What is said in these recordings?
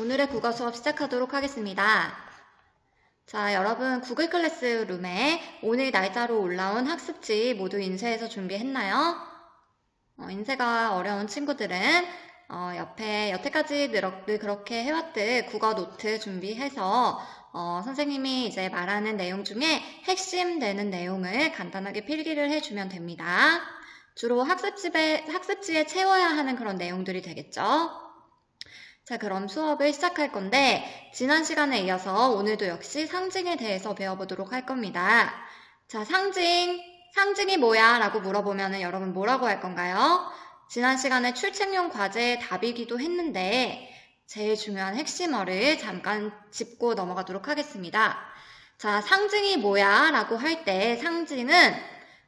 오늘의 국어 수업 시작하도록 하겠습니다. 자, 여러분 구글 클래스룸에 오늘 날짜로 올라온 학습지 모두 인쇄해서 준비했나요? 어, 인쇄가 어려운 친구들은 어, 옆에 여태까지 늘, 늘 그렇게 해왔듯 국어 노트 준비해서 어, 선생님이 이제 말하는 내용 중에 핵심 되는 내용을 간단하게 필기를 해주면 됩니다. 주로 학습집에, 학습지에 채워야 하는 그런 내용들이 되겠죠? 자, 그럼 수업을 시작할 건데, 지난 시간에 이어서 오늘도 역시 상징에 대해서 배워보도록 할 겁니다. 자, 상징, 상징이 뭐야? 라고 물어보면 여러분 뭐라고 할 건가요? 지난 시간에 출첵용 과제의 답이기도 했는데, 제일 중요한 핵심어를 잠깐 짚고 넘어가도록 하겠습니다. 자, 상징이 뭐야? 라고 할 때 상징은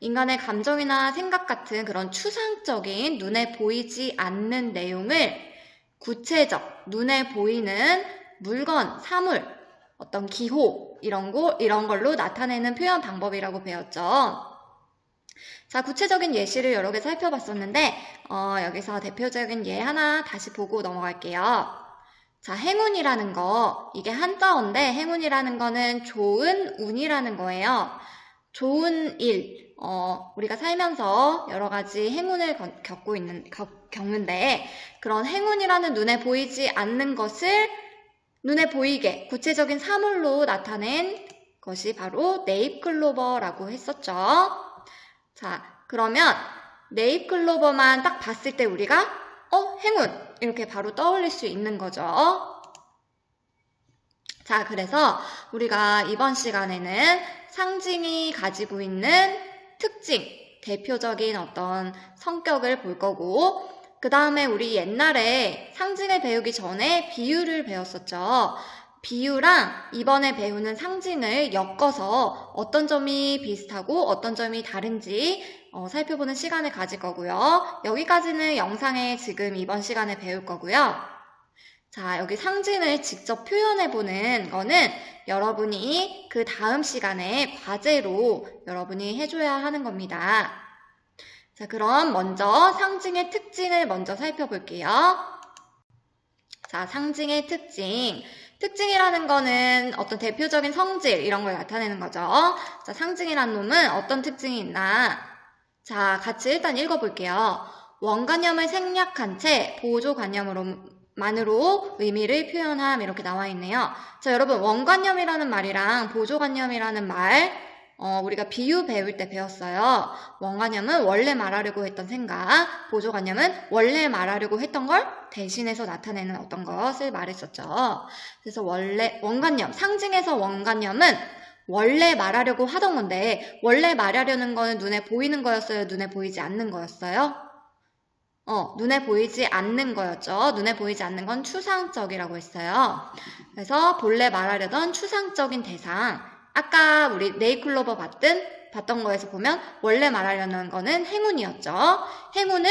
인간의 감정이나 생각 같은 그런 추상적인 눈에 보이지 않는 내용을 구체적, 눈에 보이는 물건, 사물, 어떤 기호, 이런 거, 이런 걸로 나타내는 표현 방법이라고 배웠죠. 자, 구체적인 예시를 여러 개 살펴봤었는데, 어, 여기서 대표적인 예 하나 다시 보고 넘어갈게요. 자, 행운이라는 거, 이게 한자어인데, 행운이라는 거는 좋은 운이라는 거예요. 좋은 일, 어, 우리가 살면서 여러 가지 행운을 거- 겪고 있는, 겪, 겪는데, 그런 행운이라는 눈에 보이지 않는 것을 눈에 보이게 구체적인 사물로 나타낸 것이 바로 네잎클로버라고 했었죠. 자, 그러면 네잎클로버만 딱 봤을 때 우리가, 어, 행운! 이렇게 바로 떠올릴 수 있는 거죠. 자, 그래서 우리가 이번 시간에는 상징이 가지고 있는 특징, 대표적인 어떤 성격을 볼 거고, 그 다음에 우리 옛날에 상징을 배우기 전에 비유를 배웠었죠. 비유랑 이번에 배우는 상징을 엮어서 어떤 점이 비슷하고 어떤 점이 다른지 어, 살펴보는 시간을 가질 거고요. 여기까지는 영상에 지금 이번 시간에 배울 거고요. 자, 여기 상징을 직접 표현해보는 거는 여러분이 그 다음 시간에 과제로 여러분이 해줘야 하는 겁니다. 자, 그럼 먼저 상징의 특징을 먼저 살펴볼게요. 자, 상징의 특징. 특징이라는 거는 어떤 대표적인 성질, 이런 걸 나타내는 거죠. 자, 상징이란 놈은 어떤 특징이 있나? 자, 같이 일단 읽어볼게요. 원관념을 생략한 채 보조관념으로 만으로 의미를 표현함 이렇게 나와 있네요. 자, 여러분 원관념이라는 말이랑 보조관념이라는 말 어, 우리가 비유 배울 때 배웠어요. 원관념은 원래 말하려고 했던 생각, 보조관념은 원래 말하려고 했던 걸 대신해서 나타내는 어떤 것을 말했었죠. 그래서 원래 원관념, 상징에서 원관념은 원래 말하려고 하던 건데 원래 말하려는 거는 눈에 보이는 거였어요? 눈에 보이지 않는 거였어요? 어, 눈에 보이지 않는 거였죠. 눈에 보이지 않는 건 추상적이라고 했어요. 그래서 본래 말하려던 추상적인 대상, 아까 우리 네이클로버 봤던, 봤던 거에서 보면 원래 말하려는 거는 행운이었죠. 행운을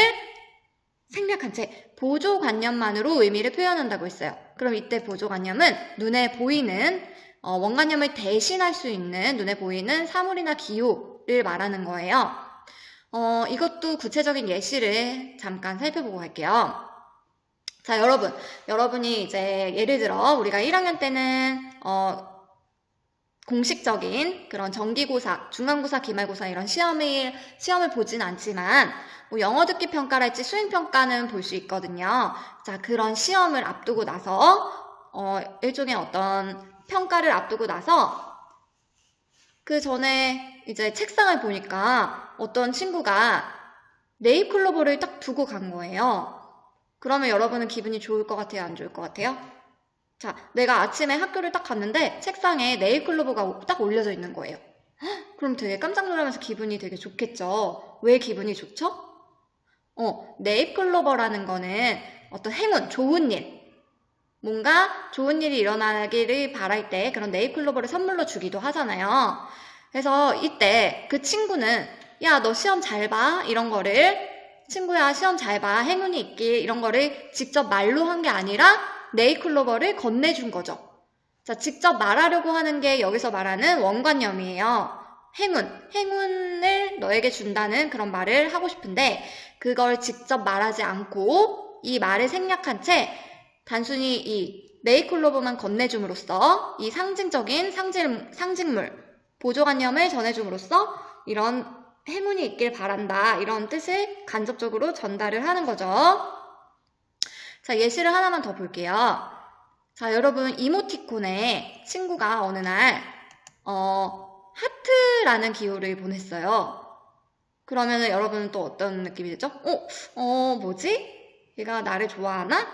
생략한 채 보조관념만으로 의미를 표현한다고 했어요. 그럼 이때 보조관념은 눈에 보이는 어, 원관념을 대신할 수 있는 눈에 보이는 사물이나 기호를 말하는 거예요. 어, 이것도 구체적인 예시를 잠깐 살펴보고 갈게요. 자, 여러분. 여러분이 이제 예를 들어 우리가 1학년 때는 어, 공식적인 그런 정기고사, 중간고사, 기말고사 이런 시험을 시험을 보진 않지만 뭐 영어 듣기 평가랄지 수행 평가는 볼 수 있거든요. 자, 그런 시험을 앞두고 나서 어, 일종의 어떤 평가를 앞두고 나서 그 전에 이제 책상을 보니까 어떤 친구가 네잎클로버를 딱 두고 간 거예요. 그러면 여러분은 기분이 좋을 것 같아요? 안 좋을 것 같아요? 자, 내가 아침에 학교를 딱 갔는데 책상에 네잎클로버가 딱 올려져 있는 거예요. 헉, 그럼 되게 깜짝 놀라면서 기분이 되게 좋겠죠. 왜 기분이 좋죠? 어, 네잎클로버라는 거는 어떤 행운, 좋은 일, 뭔가 좋은 일이 일어나기를 바랄 때 그런 네잎클로버를 선물로 주기도 하잖아요. 그래서 이때 그 친구는 야, 너 시험 잘 봐. 이런 거를 친구야, 시험 잘 봐. 행운이 있길. 이런 거를 직접 말로 한 게 아니라 네잎클로버를 건네준 거죠. 자, 직접 말하려고 하는 게 여기서 말하는 원관념이에요. 행운, 행운을 너에게 준다는 그런 말을 하고 싶은데 그걸 직접 말하지 않고 이 말을 생략한 채 단순히 이 네이클로버만 건네줌으로써 이 상징적인 상징, 상징물, 보조관념을 전해줌으로써 이런 행운이 있길 바란다. 이런 뜻을 간접적으로 전달을 하는 거죠. 자, 예시를 하나만 더 볼게요. 자, 여러분, 이모티콘에 친구가 어느 날, 어, 하트라는 기호를 보냈어요. 그러면은 여러분은 또 어떤 느낌이 들죠? 어, 어, 뭐지? 얘가 나를 좋아하나?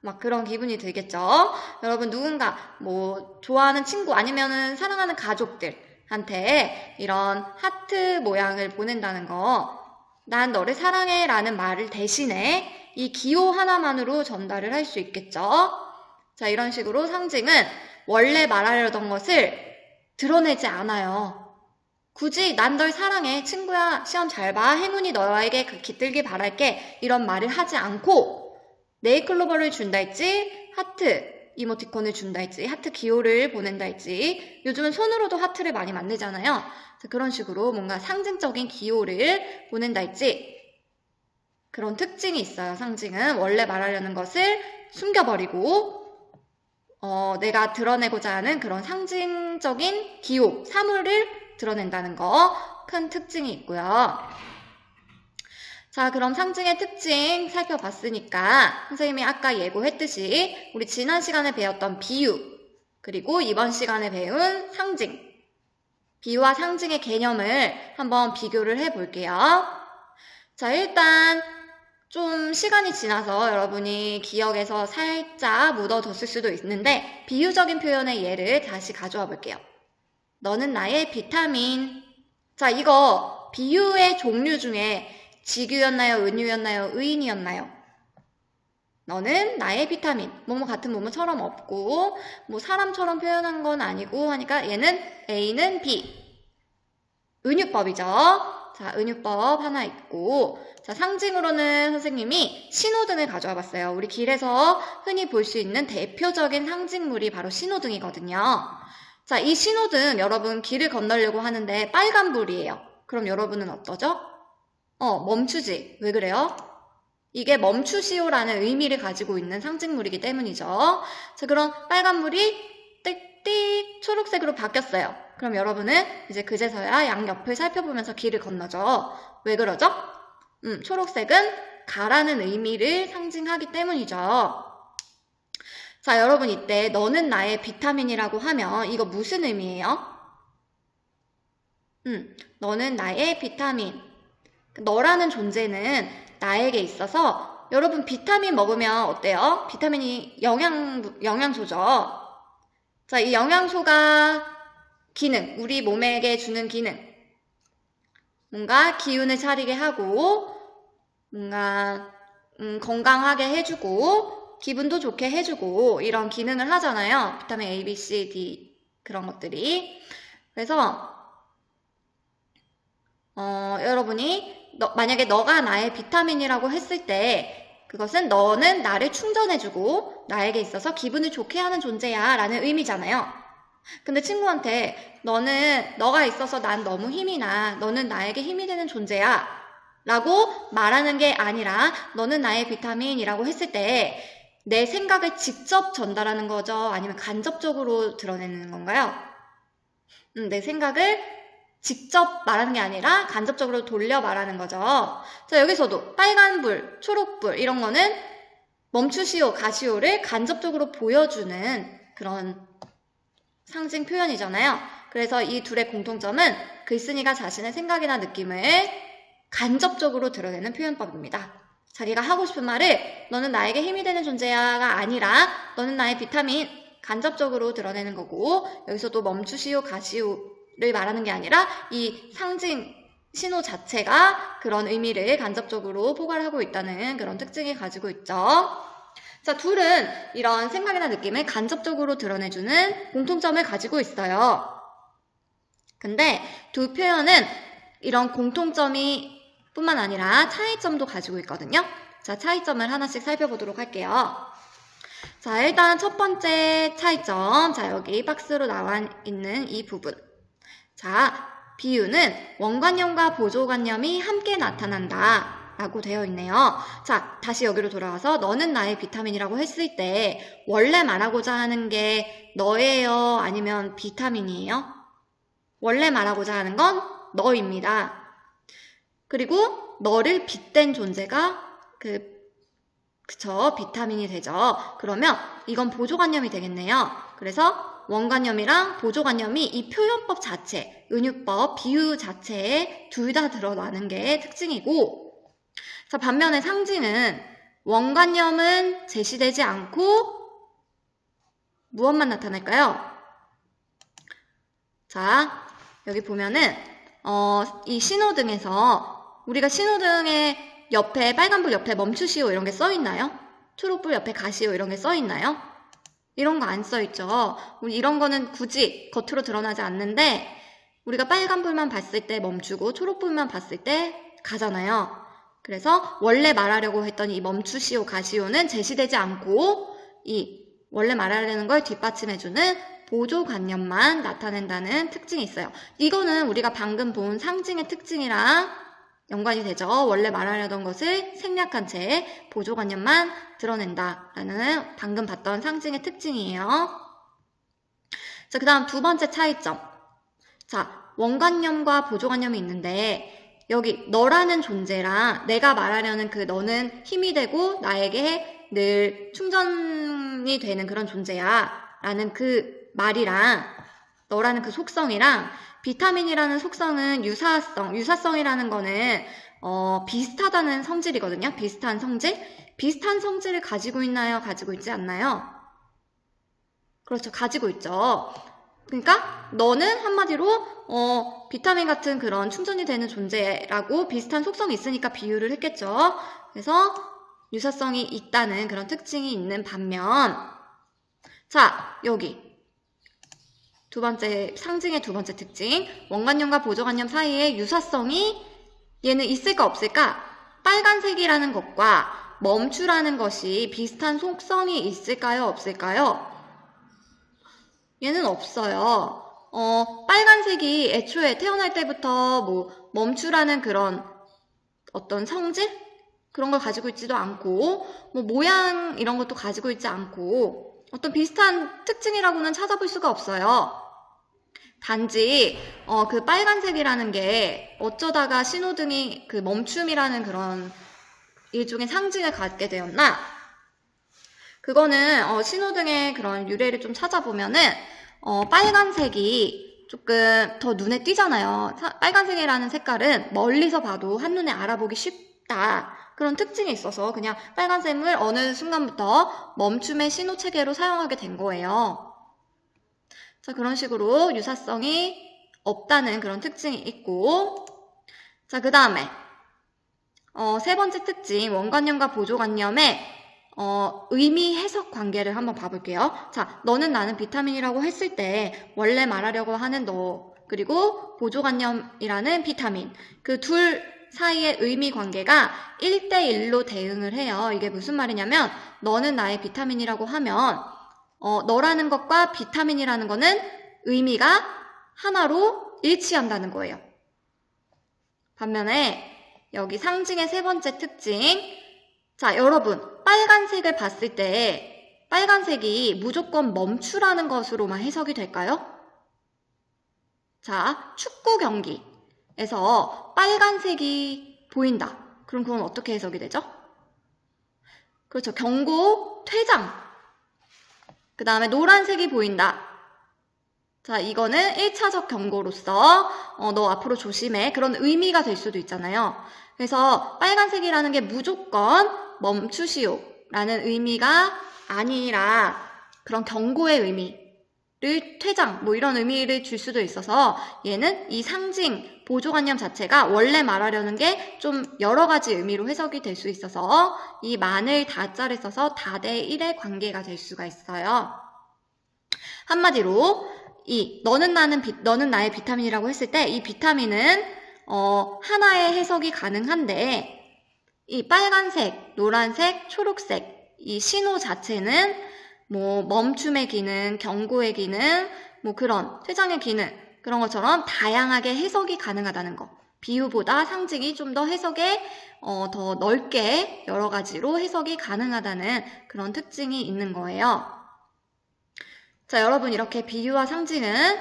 막 그런 기분이 들겠죠? 여러분, 누군가, 뭐, 좋아하는 친구 아니면은 사랑하는 가족들 한테 이런 하트 모양을 보낸다는 거, 난 너를 사랑해 라는 말을 대신에 이 기호 하나만으로 전달을 할 수 있겠죠? 자, 이런 식으로 상징은 원래 말하려던 것을 드러내지 않아요. 굳이 난 널 사랑해, 친구야, 시험 잘 봐, 행운이 너에게 그 깃들길 바랄게, 이런 말을 하지 않고, 네이클로버를 준다 했지, 하트, 이모티콘을 준다 했지, 하트 기호를 보낸다 했지, 요즘은 손으로도 하트를 많이 만들잖아요. 자, 그런 식으로 뭔가 상징적인 기호를 보낸다 했지, 그런 특징이 있어요, 상징은. 원래 말하려는 것을 숨겨버리고, 어, 내가 드러내고자 하는 그런 상징적인 기호, 사물을 드러낸다는 거 큰 특징이 있고요. 자, 그럼 상징의 특징 살펴봤으니까 선생님이 아까 예고했듯이 우리 지난 시간에 배웠던 비유, 그리고 이번 시간에 배운 상징, 비유와 상징의 개념을 한번 비교를 해 볼게요. 자, 일단 좀 시간이 지나서 여러분이 기억에서 살짝 묻어뒀을 수도 있는데 비유적인 표현의 예를 다시 가져와 볼게요. 너는 나의 비타민. 자, 이거 비유의 종류 중에 지규였나요? 은유였나요? 의인이었나요? 너는 나의 비타민. 뭐뭐 같은 뭐뭐처럼 없고, 뭐 사람처럼 표현한 건 아니고 하니까 얘는 A는 B. 은유법이죠. 자, 은유법 하나 있고, 자, 상징으로는 선생님이 신호등을 가져와 봤어요. 우리 길에서 흔히 볼 수 있는 대표적인 상징물이 바로 신호등이거든요. 자, 이 신호등 여러분 길을 건너려고 하는데 빨간불이에요. 그럼 여러분은 어떠죠? 어, 멈추지. 왜 그래요? 이게 멈추시오라는 의미를 가지고 있는 상징물이기 때문이죠. 자, 그럼 빨간불이 띡띡 초록색으로 바뀌었어요. 그럼 여러분은 이제 그제서야 양옆을 살펴보면서 길을 건너죠. 왜 그러죠? 음, 초록색은 가라는 의미를 상징하기 때문이죠. 자, 여러분 이때 너는 나의 비타민이라고 하면 이거 무슨 의미예요? 음, 너는 나의 비타민. 너라는 존재는 나에게 있어서 여러분 비타민 먹으면 어때요? 비타민이 영양 영양소죠. 자, 이 영양소가 기능, 우리 몸에게 주는 기능. 뭔가 기운을 차리게 하고 뭔가 음, 건강하게 해주고 기분도 좋게 해주고 이런 기능을 하잖아요. 비타민 A, B, C, D 그런 것들이. 그래서 어, 여러분이 너, 만약에 너가 나의 비타민이라고 했을 때 그것은 너는 나를 충전해주고 나에게 있어서 기분을 좋게 하는 존재야 라는 의미잖아요. 근데 친구한테 너는 너가 있어서 난 너무 힘이 나. 너는 나에게 힘이 되는 존재야. 라고 말하는 게 아니라 너는 나의 비타민이라고 했을 때 내 생각을 직접 전달하는 거죠? 아니면 간접적으로 드러내는 건가요? 음, 내 생각을 직접 말하는 게 아니라 간접적으로 돌려 말하는 거죠. 자, 여기서도 빨간불, 초록불 이런 거는 멈추시오, 가시오를 간접적으로 보여주는 그런 상징 표현이잖아요. 그래서 이 둘의 공통점은 글쓴이가 자신의 생각이나 느낌을 간접적으로 드러내는 표현법입니다. 자기가 하고 싶은 말을 너는 나에게 힘이 되는 존재야가 아니라 너는 나의 비타민 간접적으로 드러내는 거고 여기서도 멈추시오 가시오 를 말하는 게 아니라 이 상징 신호 자체가 그런 의미를 간접적으로 포괄하고 있다는 그런 특징이 가지고 있죠. 자, 둘은 이런 생각이나 느낌을 간접적으로 드러내주는 공통점을 가지고 있어요. 근데 두 표현은 이런 공통점이 뿐만 아니라 차이점도 가지고 있거든요. 자, 차이점을 하나씩 살펴보도록 할게요. 자, 일단 첫 번째 차이점. 자, 여기 박스로 나와 있는 이 부분. 자, 비유는 원관념과 보조관념이 함께 나타난다. 라고 되어 있네요. 자, 다시 여기로 돌아와서 너는 나의 비타민이라고 했을 때 원래 말하고자 하는 게 너예요? 아니면 비타민이에요? 원래 말하고자 하는 건 너입니다. 그리고 너를 빗댄 존재가 그 그쵸 비타민이 되죠. 그러면 이건 보조관념이 되겠네요. 그래서 원관념이랑 보조관념이 이 표현법 자체, 은유법, 비유 자체에 둘 다 드러나는 게 특징이고 자 반면에 상징은 원관념은 제시되지 않고 무엇만 나타날까요? 자 여기 보면은 어, 이 신호등에서 우리가 신호등에 옆에 빨간불 옆에 멈추시오 이런 게 써 있나요? 초록불 옆에 가시오 이런 게 써 있나요? 이런 거 안 써 있죠. 우리 이런 거는 굳이 겉으로 드러나지 않는데 우리가 빨간불만 봤을 때 멈추고 초록불만 봤을 때 가잖아요. 그래서 원래 말하려고 했던 이 멈추시오 가시오는 제시되지 않고 이 원래 말하려는 걸 뒷받침해주는 보조관념만 나타낸다는 특징이 있어요. 이거는 우리가 방금 본 상징의 특징이랑 연관이 되죠. 원래 말하려던 것을 생략한 채 보조관념만 드러낸다라는 방금 봤던 상징의 특징이에요. 자, 그 다음 두 번째 차이점. 자, 원관념과 보조관념이 있는데 여기 너라는 존재랑 내가 말하려는 그 너는 힘이 되고 나에게 늘 충전이 되는 그런 존재야. 라는 그 말이랑 너라는 그 속성이랑 비타민이라는 속성은 유사성, 유사성이라는 거는 어, 비슷하다는 성질이거든요. 비슷한 성질. 비슷한 성질을 가지고 있나요? 가지고 있지 않나요? 그렇죠. 가지고 있죠. 그러니까 너는 한마디로 어, 비타민 같은 그런 충전이 되는 존재라고 비슷한 속성이 있으니까 비유를 했겠죠. 그래서 유사성이 있다는 그런 특징이 있는 반면 자, 여기 두 번째 상징의 두 번째 특징 원관념과 보조관념 사이에 유사성이 얘는 있을까 없을까? 빨간색이라는 것과 멈추라는 것이 비슷한 속성이 있을까요 없을까요? 얘는 없어요. 어, 빨간색이 애초에 태어날 때부터 뭐 멈추라는 그런 어떤 성질 그런 걸 가지고 있지도 않고 뭐 모양 이런 것도 가지고 있지 않고 어떤 비슷한 특징이라고는 찾아볼 수가 없어요. 단지 어, 그 빨간색이라는 게 어쩌다가 신호등이 그 멈춤이라는 그런 일종의 상징을 갖게 되었나? 그거는 어, 신호등의 그런 유래를 좀 찾아보면은 어, 빨간색이 조금 더 눈에 띄잖아요. 사- 빨간색이라는 색깔은 멀리서 봐도 한눈에 알아보기 쉽다. 그런 특징이 있어서 그냥 빨간색을 어느 순간부터 멈춤의 신호 체계로 사용하게 된 거예요. 자, 그런 식으로 유사성이 없다는 그런 특징이 있고, 자, 그 다음에, 어, 세 번째 특징, 원관념과 보조관념의 어, 의미 해석 관계를 한번 봐볼게요. 자, 너는 나는 비타민이라고 했을 때, 원래 말하려고 하는 너, 그리고 보조관념이라는 비타민, 그 둘 사이의 의미 관계가 1대1로 대응을 해요. 이게 무슨 말이냐면, 너는 나의 비타민이라고 하면, 어, 너라는 것과 비타민이라는 거는 의미가 하나로 일치한다는 거예요. 반면에 여기 상징의 세 번째 특징. 자, 여러분, 빨간색을 봤을 때 빨간색이 무조건 멈추라는 것으로만 해석이 될까요? 자, 축구 경기에서 빨간색이 보인다. 그럼 그건 어떻게 해석이 되죠? 그렇죠. 경고, 퇴장. 그 다음에 노란색이 보인다. 자, 이거는 1차적 경고로서, 어, 너 앞으로 조심해. 그런 의미가 될 수도 있잖아요. 그래서 빨간색이라는 게 무조건 멈추시오. 라는 의미가 아니라 그런 경고의 의미 를 퇴장, 뭐 이런 의미를 줄 수도 있어서 얘는 이 상징, 보조관념 자체가 원래 말하려는 게 좀 여러 가지 의미로 해석이 될 수 있어서 이 만을 다자를 써서 다대 1의 관계가 될 수가 있어요. 한마디로 이 너는 나는 비- 너는 나의 비타민이라고 했을 때 이 비타민은 어, 하나의 해석이 가능한데 이 빨간색, 노란색, 초록색 이 신호 자체는 뭐 멈춤의 기능, 경고의 기능, 뭐 그런 퇴장의 기능 그런 것처럼 다양하게 해석이 가능하다는 거. 비유보다 상징이 좀 더 해석에 어, 더 넓게 여러 가지로 해석이 가능하다는 그런 특징이 있는 거예요. 자, 여러분 이렇게 비유와 상징은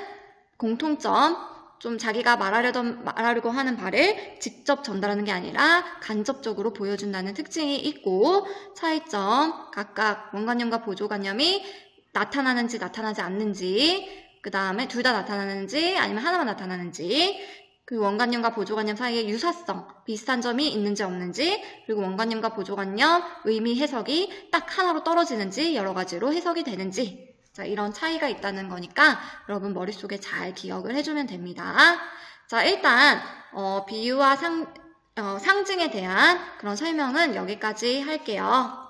공통점, 좀 자기가 말하려던, 말하려고 하는 바를 직접 전달하는 게 아니라 간접적으로 보여준다는 특징이 있고 차이점, 각각 원관념과 보조관념이 나타나는지 나타나지 않는지, 그 다음에 둘 다 나타나는지 아니면 하나만 나타나는지, 그리고 원관념과 보조관념 사이에 유사성, 비슷한 점이 있는지 없는지, 그리고 원관념과 보조관념 의미 해석이 딱 하나로 떨어지는지 여러 가지로 해석이 되는지, 자, 이런 차이가 있다는 거니까 여러분 머릿속에 잘 기억을 해주면 됩니다. 자, 일단, 어, 비유와 상, 어, 상징에 대한 그런 설명은 여기까지 할게요.